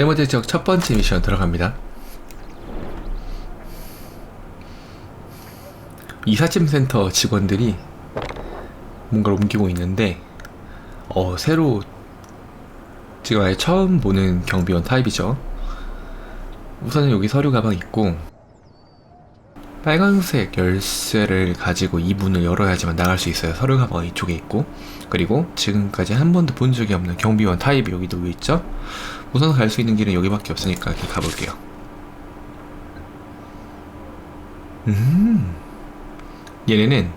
네 번째 지역 첫 번째 미션 들어갑니다. 이삿짐 센터 직원들이 뭔가를 옮기고 있는데, 어, 새로 지금 아예 처음 보는 경비원 타입이죠. 우선은 여기 서류 가방 있고, 빨간색 열쇠를 가지고 이 문을 열어야지만 나갈 수 있어요. 서류 가방 이쪽에 있고, 그리고 지금까지 한 번도 본 적이 없는 경비원 타입이 여기도 왜 있죠? 우선 갈 수 있는 길은 여기밖에 없으니까 이렇게 가볼게요. 음, 얘네는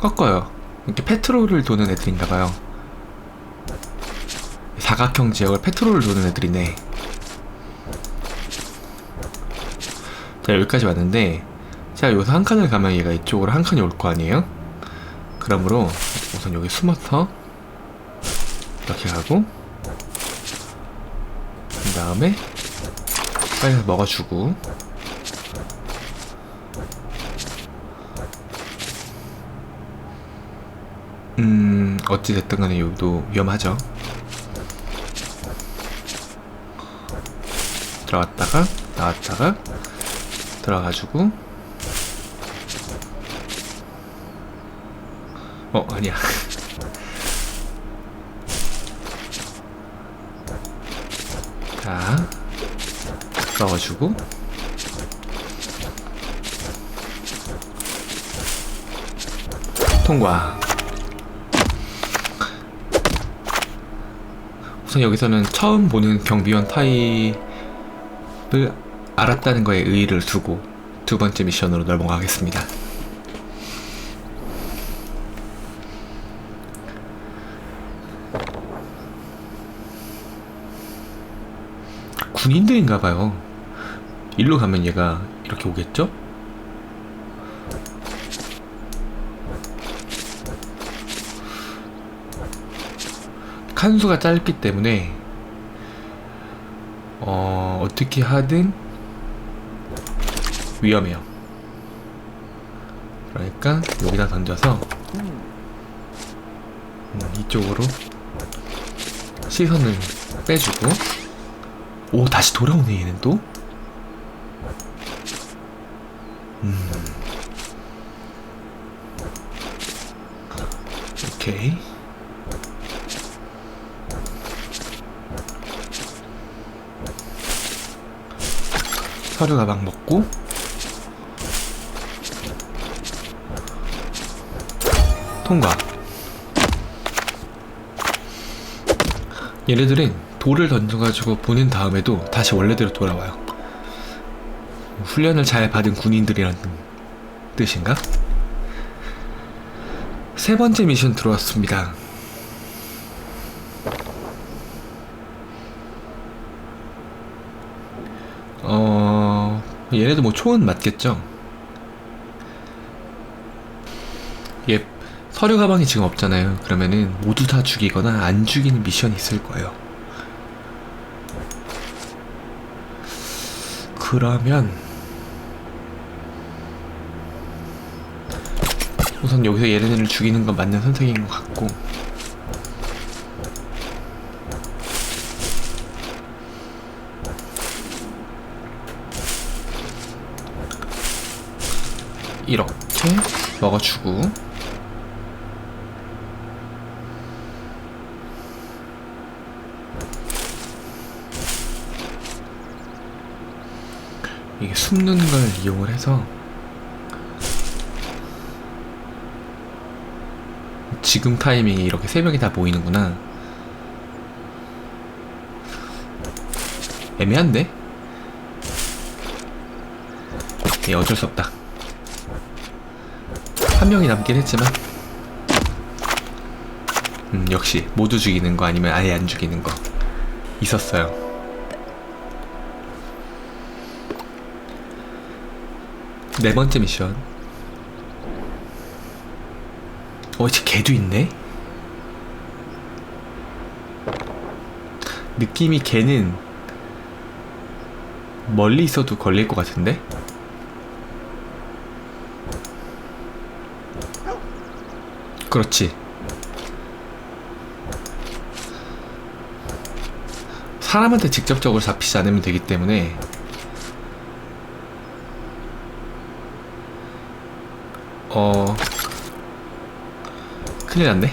꺾어요. 이렇게 페트롤을 도는 애들인가봐요. 사각형 지역을 페트롤을 도는 애들이네. 자, 여기까지 왔는데, 제가 여기서 한 칸을 가면 얘가 이쪽으로 한 칸이 올 거 아니에요? 그러므로 우선 여기 숨어서 이렇게 가고, 그 다음에 빨리 먹어주고, 음, 어찌됐든 간에 여기도 위험하죠. 들어갔다가, 나왔다가, 들어가가지고, 어, 아니야. 자, 넣어주고, 통과. 우선 여기서는 처음 보는 경비원 타입을 알았다는 거에 의의를 두고 두 번째 미션으로 넘어가겠습니다. 군인들인가 봐요. 일로 가면 얘가 이렇게 오겠죠? 칸수가 짧기 때문에 어, 어떻게 하든 위험해요. 그러니까 여기다 던져서 음, 이쪽으로 시선을 빼주고 오 다시 돌아오네 얘는 또? 음. 오케이. 서류 가방 먹고. 통과. 얘네들은 돌을 던져가지고 보낸 다음에도 다시 원래대로 돌아와요 훈련을 잘 받은 군인들이라는 뜻인가? 세 번째 미션 들어왔습니다 어... 얘네도 뭐 총은 맞겠죠? 얘 서류 가방이 지금 없잖아요. 그러면은 모두 다 죽이거나 안 죽이는 미션이 있을 거예요. 그러면 우선 여기서 얘네들을 죽이는 건 맞는 선택인 것 같고. 이렇게 먹어주고 이게 숨는 걸 이용을 해서 지금 타이밍에 이렇게 세 명이 다 모이는구나. 애매한데? 예, 어쩔 수 없다. 한 명이 남긴 했지만 음 역시 모두 죽이는 거 아니면 아예 안 죽이는 거 있었어요 네 번째 미션. 어 이제 개도 있네? 느낌이 개는 멀리 있어도 걸릴 것 같은데? 그렇지. 사람한테 직접적으로 잡히지 않으면 되기 때문에 어. 큰일 났네.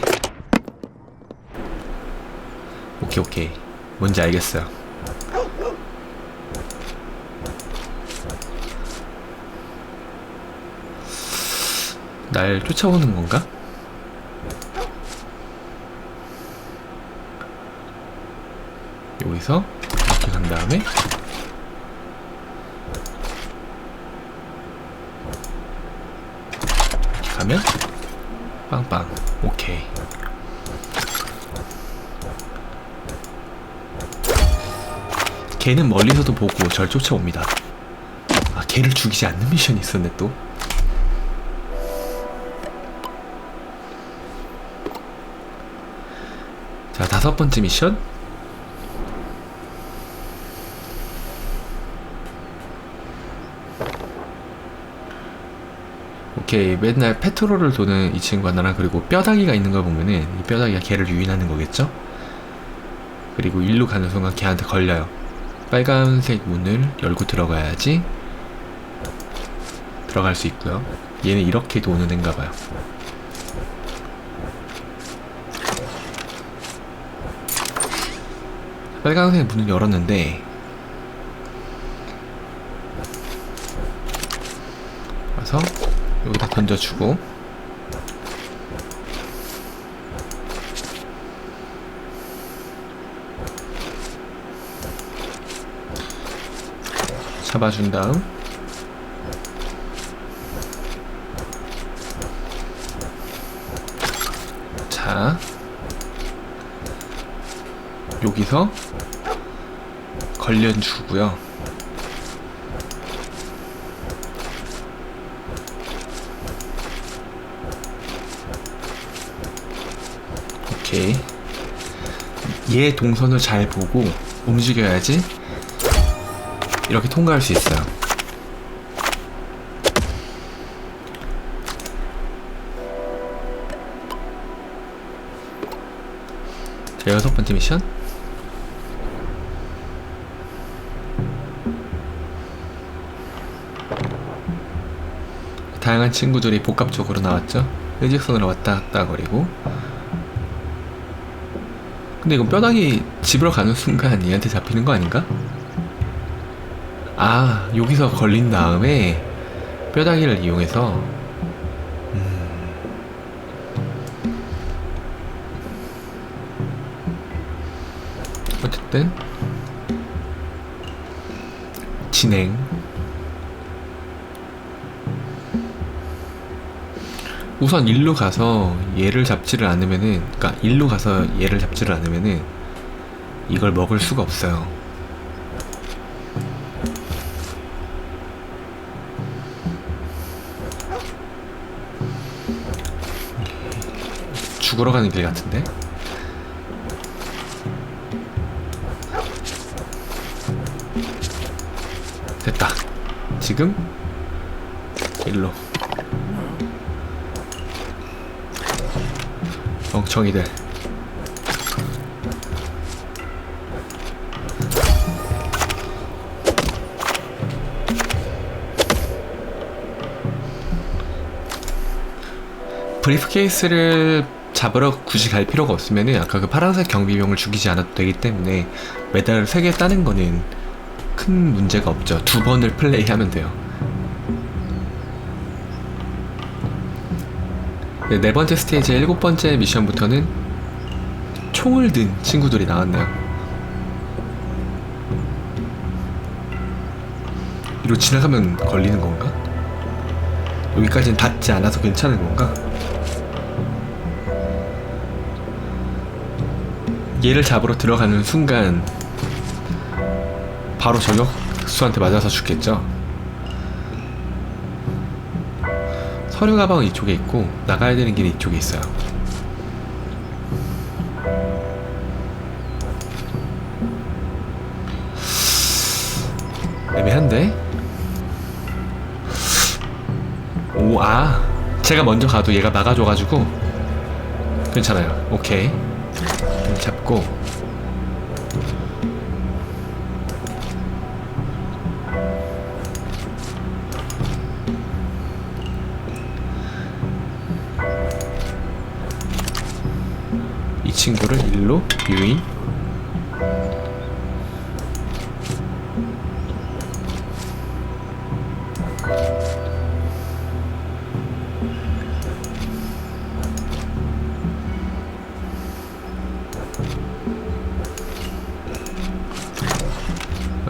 오케이 오케이. 뭔지 알겠어요. 날 쫓아오는 건가? 여기서 이렇게 간 다음에 가면? 빵빵. 오케이. 걔는 멀리서도 보고 절 쫓아옵니다. 아 걔를 죽이지 않는 미션이 있었네 또. 자, 다섯 번째 미션. 오케이, 맨날 페트롤을 도는 이 친구가 나랑 그리고 뼈다귀가 있는 걸 보면은 이 뼈다귀가 걔를 유인하는 거겠죠? 그리고 일로 가는 순간 걔한테 걸려요. 빨간색 문을 열고 들어가야지 들어갈 수 있고요. 얘는 이렇게 도는 애인가 봐요. 빨간색 문을 열었는데 와서 여기다 던져주고. 잡아준 다음. 자. 여기서 걸려주고요. 오케이. 얘 동선을 잘 보고 움직여야지 이렇게 통과할 수 있어요. 자, 여섯 번째 미션. 다양한 친구들이 복합적으로 나왔죠. 일직선으로 왔다 갔다 거리고. 근데 이건 뼈다귀 집으로 가는 순간 얘한테 잡히는 거 아닌가? 아, 여기서 걸린 다음에 뼈다귀를 이용해서 음. 어쨌든 진행 우선 일로 가서 얘를 잡지를 않으면은 그니까 일로 가서 얘를 잡지를 않으면은 이걸 먹을 수가 없어요. 죽으러 가는 길 같은데? 됐다. 지금? 일로 멍청이들 브리프케이스를 잡으러 굳이 갈 필요가 없으면은 아까 그 파란색 경비병을 죽이지 않아도 되기 때문에 메달을 3개 따는 거는 큰 문제가 없죠. 두 번을 플레이하면 돼요. 네, 네 번째 스테이지의 일곱 번째 미션부터는 총을 든 친구들이 나왔네요. 이로 지나가면 걸리는 건가? 여기까지는 닿지 않아서 괜찮은 건가? 얘를 잡으러 들어가는 순간 바로 저격수한테 맞아서 죽겠죠. 서류 가방은 이쪽에 있고 나가야 되는 길이 이쪽에 있어요. 애매한데? 오, 아. 제가 먼저 가도 얘가 막아줘가지고. 괜찮아요. 오케이. 잡고. 진로 유인.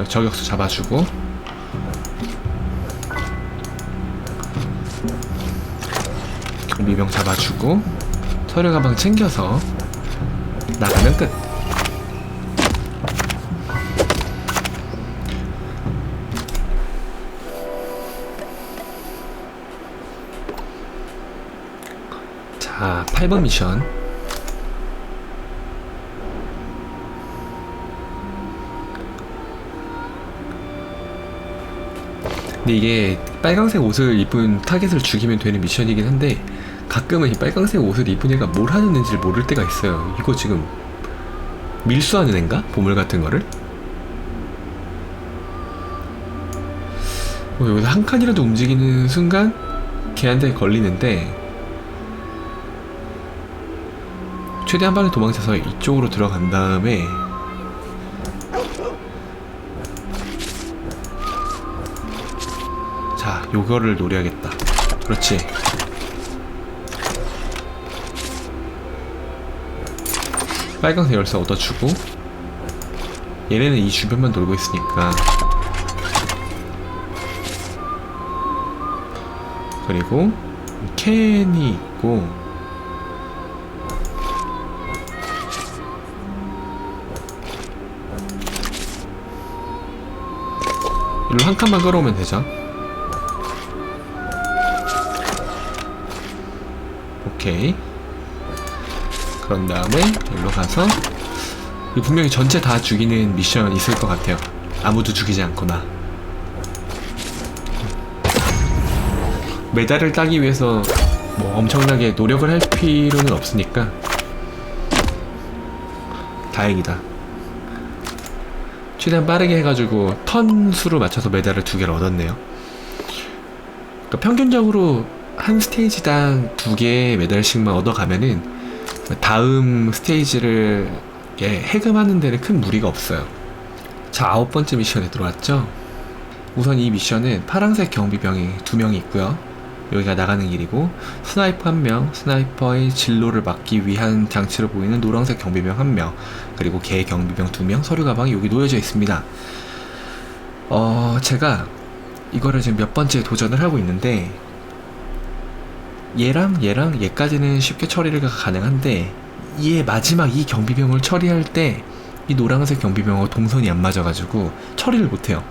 저격수 잡아주고. 경비병 잡아주고. 서류 가방 챙겨서 나가면 끝. 자, 8번 미션. 근데 이게 빨강색 옷을 입은 타겟을 죽이면 되는 미션이긴 한데 가끔은 이 빨강색 옷을 입은 애가 뭘 하는 애인지를 모를 때가 있어요. 이거 지금 밀수하는 애인가? 보물 같은 거를? 뭐 여기서 한 칸이라도 움직이는 순간 걔한테 걸리는데 최대한 빨리 도망쳐서 이쪽으로 들어간 다음에 자 요거를 노려야겠다 그렇지 빨강색 열쇠 얻어주고 얘네는 이 주변만 돌고 있으니까. 그리고 캔이 있고 일로 한 칸만 끌어오면 되죠? 오케이 그런 다음에 일로 가서 분명히 전체 다 죽이는 미션 있을 것 같아요. 아무도 죽이지 않거나. 메달을 따기 위해서 뭐 엄청나게 노력을 할 필요는 없으니까 다행이다. 최대한 빠르게 해가지고 턴 수로 맞춰서 메달을 두 개를 얻었네요. 그러니까 평균적으로 한 스테이지당 두 개의 메달씩만 얻어가면은 다음 스테이지를 예, 해금하는 데는 큰 무리가 없어요. 자, 아홉 번째 미션에 들어왔죠? 우선 이 미션은 파란색 경비병이 두 명이 있고요. 여기가 나가는 길이고 스나이퍼 한 명, 스나이퍼의 진로를 막기 위한 장치로 보이는 노란색 경비병 한 명, 그리고 개 경비병 두 명, 서류 가방이 여기 놓여져 있습니다. 어, 제가 이거를 지금 몇 번째 도전을 하고 있는데 얘랑 얘랑 얘까지는 쉽게 처리가 가능한데 얘 마지막 이 경비병을 처리할 때 이 노란색 경비병하고 동선이 안 맞아가지고 처리를 못해요.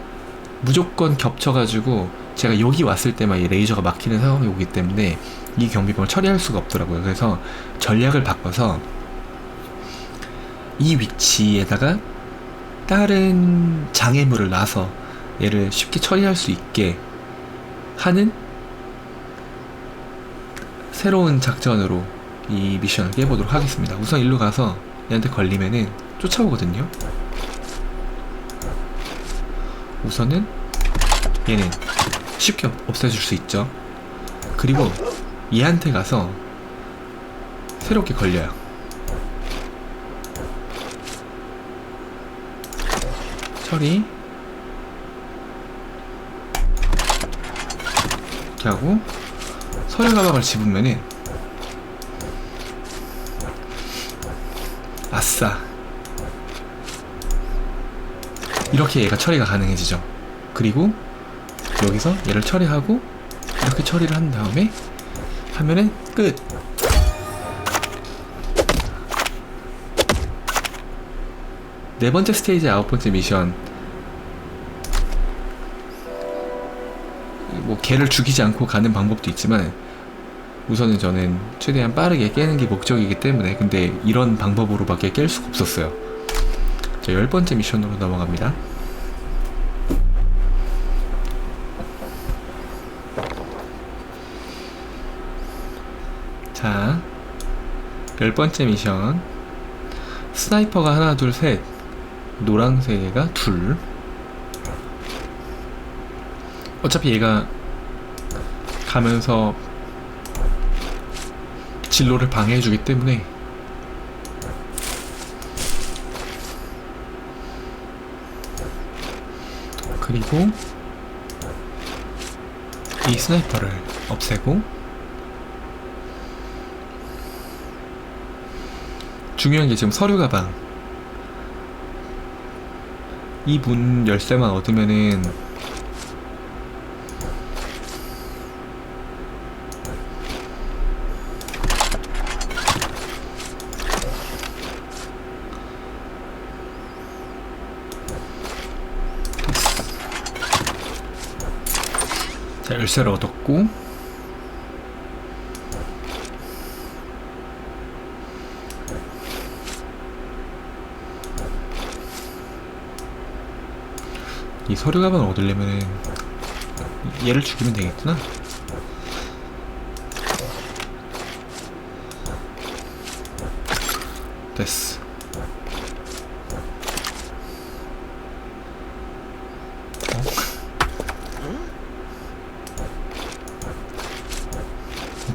무조건 겹쳐가지고 제가 여기 왔을 때만 이 레이저가 막히는 상황이 오기 때문에 이 경비병을 처리할 수가 없더라고요. 그래서 전략을 바꿔서 이 위치에다가 다른 장애물을 놔서 얘를 쉽게 처리할 수 있게 하는 새로운 작전으로 이 미션을 깨보도록 하겠습니다. 우선 일로 가서 얘한테 걸리면은 쫓아오거든요. 우선은 얘는 쉽게 없- 없애줄 수 있죠. 그리고 얘한테 가서 새롭게 걸려요. 처리 이렇게 하고 서류 가방을 집으면은 아싸. 이렇게 얘가 처리가 가능해지죠. 그리고 여기서 얘를 처리하고 이렇게 처리를 한 다음에 하면은 끝. 네 번째 스테이지 아홉 번째 미션 뭐 걔를 죽이지 않고 가는 방법도 있지만 우선은 저는 최대한 빠르게 깨는 게 목적이기 때문에 근데 이런 방법으로밖에 깰 수가 없었어요. 자, 열 번째 미션으로 넘어갑니다. 자, 열 번째 미션. 스나이퍼가 하나, 둘, 셋. 노란색가 둘. 어차피 얘가 가면서 진로를 방해해주기 때문에 그리고 이 스나이퍼를 없애고 중요한 게 지금 서류 가방. 이 문 열쇠만 얻으면은 열쇠를 얻었고 이 서류 가방을 얻으려면은 얘를 죽이면 되겠구나. 됐어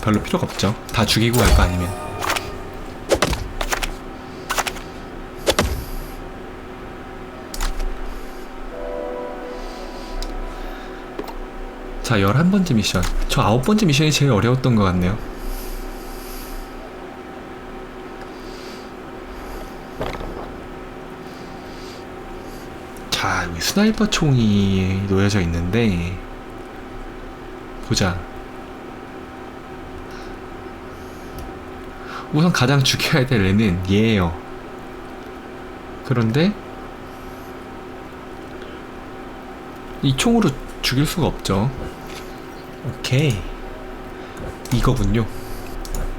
별로 필요가 없죠. 다 죽이고 갈 거 아니면. 자, 11번째 미션. 저 9번째 미션이 제일 어려웠던 것 같네요. 자, 여기 스나이퍼 총이 놓여져 있는데, 보자. 우선 가장 죽여야 될 애는 얘예요. 그런데 이 총으로 죽일 수가 없죠. 오케이. 이거군요.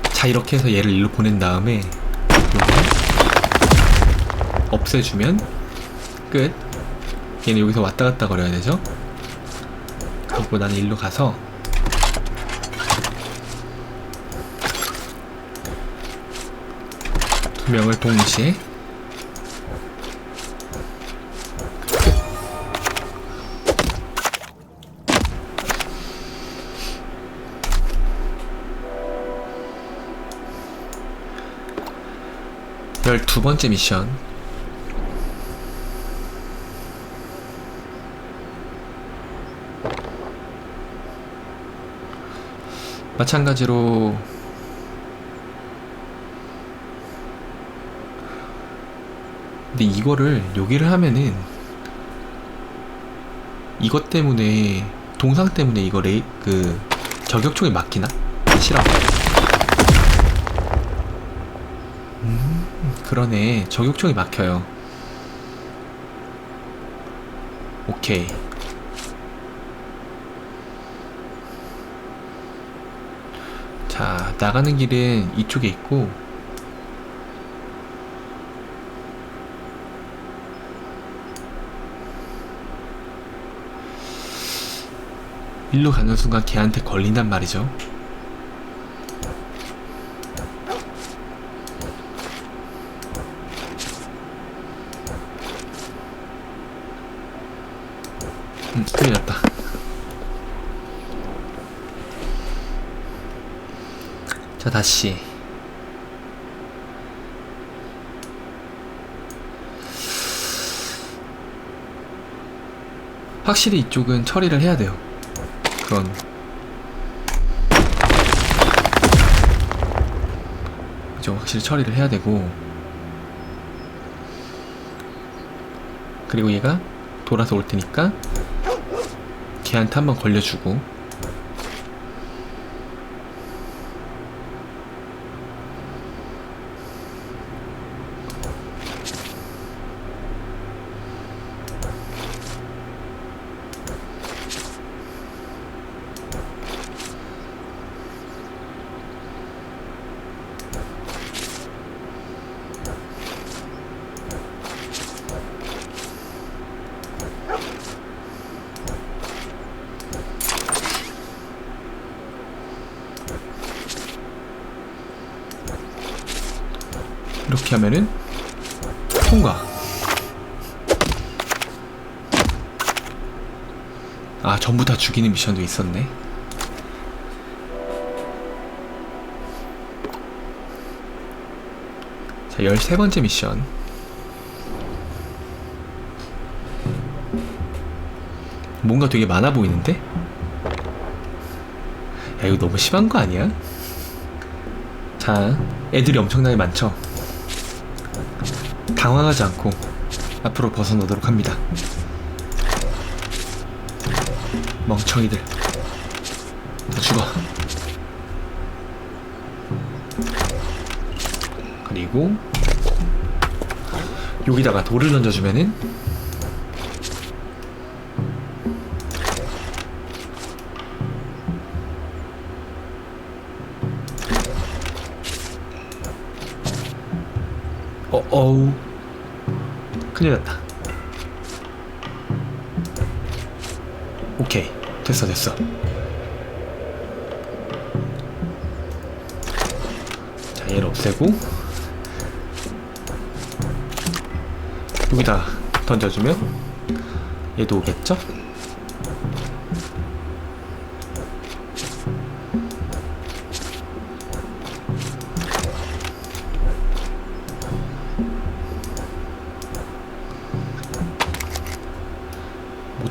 자, 이렇게 해서 얘를 일로 보낸 다음에 요거 없애주면 끝. 얘는 여기서 왔다 갔다 거려야 되죠. 그리고 나는 일로 가서 명을 동시에. 열두 번째 미션. 마찬가지로 근데 이거를 여기를 하면은 이것 때문에 동상 때문에 이거 레이 그 저격총이 막히나? 싫어. 음 그러네 저격총이 막혀요. 오케이. 자 나가는 길은 이쪽에 있고 일로 가는 순간 걔한테 걸린단 말이죠. 음, 큰일 났다. 자, 다시. 확실히 이쪽은 처리를 해야 돼요. 그런. 그죠? 확실히 처리를 해야 되고. 그리고 얘가 돌아서 올 테니까 걔한테 한번 걸려주고 이렇게 하면은 통과. 아, 전부 다 죽이는 미션도 있었네. 자, 13번째 미션. 뭔가 되게 많아 보이는데? 야 이거 너무 심한 거 아니야? 자 애들이 엄청나게 많죠 당황하지 않고 앞으로 벗어나도록 합니다. 멍청이들 다 죽어. 그리고 여기다가 돌을 던져주면은 어, 어우. 큰일 났다. 오케이. 됐어 됐어. 자 얘를 없애고. 여기다 던져주면 얘도 오겠죠?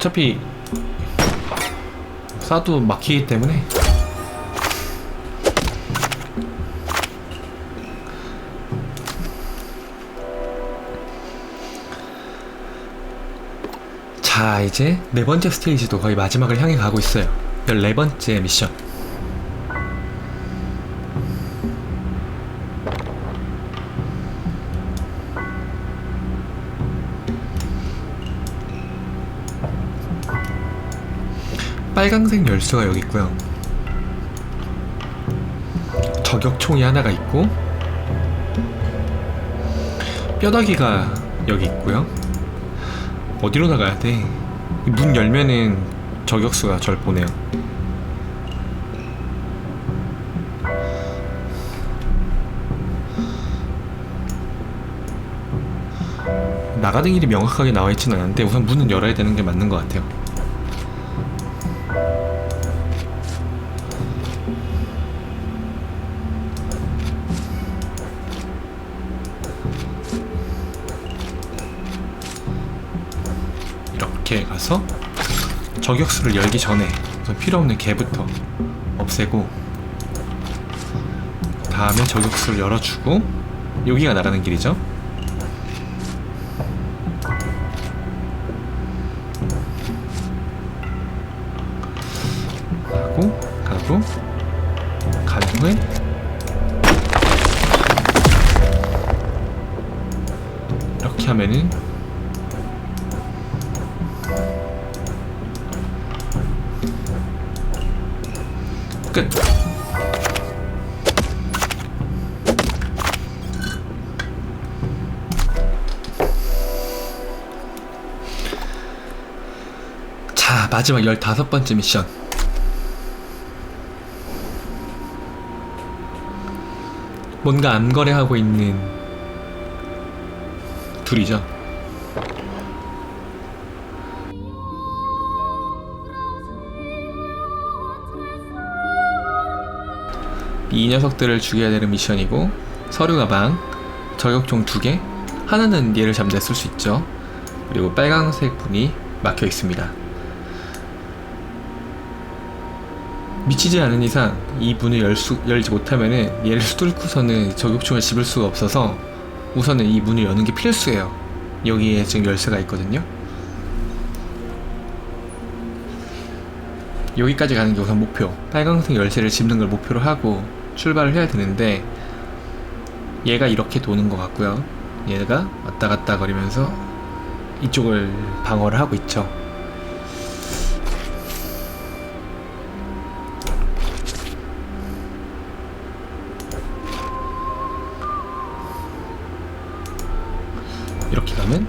어차피 쏴도 막히기 때문에. 자 이제 네 번째 스테이지도 거의 마지막을 향해 가고 있어요. 14번째 미션 빨강색 열쇠가 여기 있고요 저격총이 하나가 있고 뼈다귀가 여기 있고요 어디로 나가야 돼? 문 열면은 저격수가 절 보네요. 나가는 길이 명확하게 나와 있지는 않은데 우선 문은 열어야 되는 게 맞는 것 같아요. 가서 저격수를 열기 전에 우선 필요 없는 개부터 없애고 다음에 저격수를 열어주고 여기가 나가는 길이죠. 하고 가고 간 후에 이렇게 하면은 끝. 자, 마지막 15번째 미션. 뭔가 암거래하고 있는 둘이죠. 이 녀석들을 죽여야 되는 미션이고 서류 가방, 저격총 두 개, 하나는 얘를 잠재 쓸수 있죠. 그리고 빨강색 문이 막혀 있습니다. 미치지 않은 이상 이 문을 열 수, 열지 못하면은 얘를 뚫고서는 저격총을 집을 수가 없어서 우선은 이 문을 여는 게 필수예요. 여기에 지금 열쇠가 있거든요. 여기까지 가는 게 우선 목표. 빨강색 열쇠를 집는 걸 목표로 하고 출발을 해야 되는데 얘가 이렇게 도는 것 같고요. 얘가 왔다 갔다 거리면서 이쪽을 방어를 하고 있죠. 이렇게 가면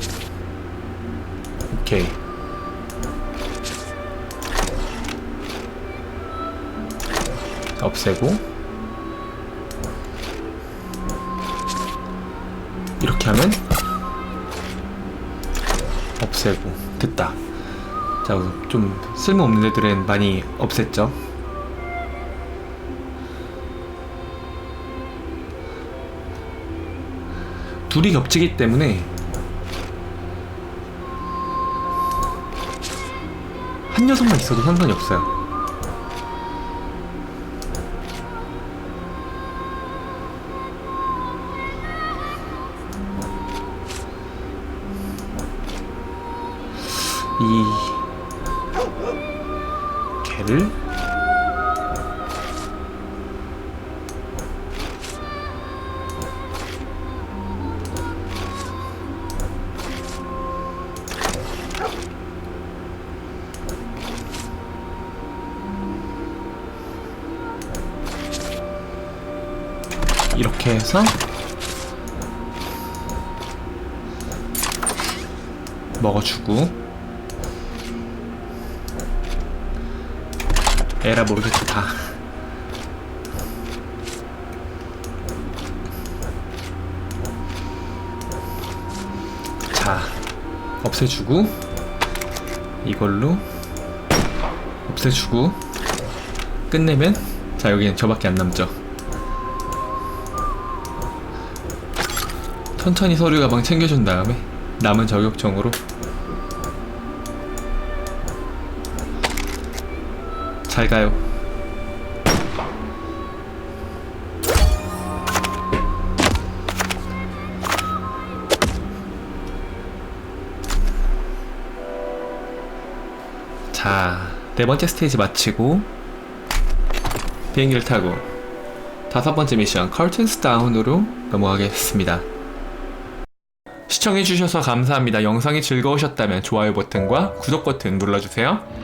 오케이. 없애고 이렇게 하면 없애고. 됐다. 자 좀 쓸모없는 애들은 많이 없앴죠? 둘이 겹치기 때문에 한 녀석만 있어도 상관이 없어요. 이 개를 이렇게 해서 먹어주고 에라 모르겠다. 자 없애주고 이걸로 없애주고 끝내면 자 여기는 저밖에 안 남죠. 천천히 서류 가방 챙겨준 다음에 남은 저격총으로 잘 가요. 자, 네 번째 스테이지 마치고 비행기를 타고 다섯 번째 미션 커튼스 다운으로 넘어가겠습니다. 시청해주셔서 감사합니다. 영상이 즐거우셨다면 좋아요 버튼과 구독 버튼 눌러주세요.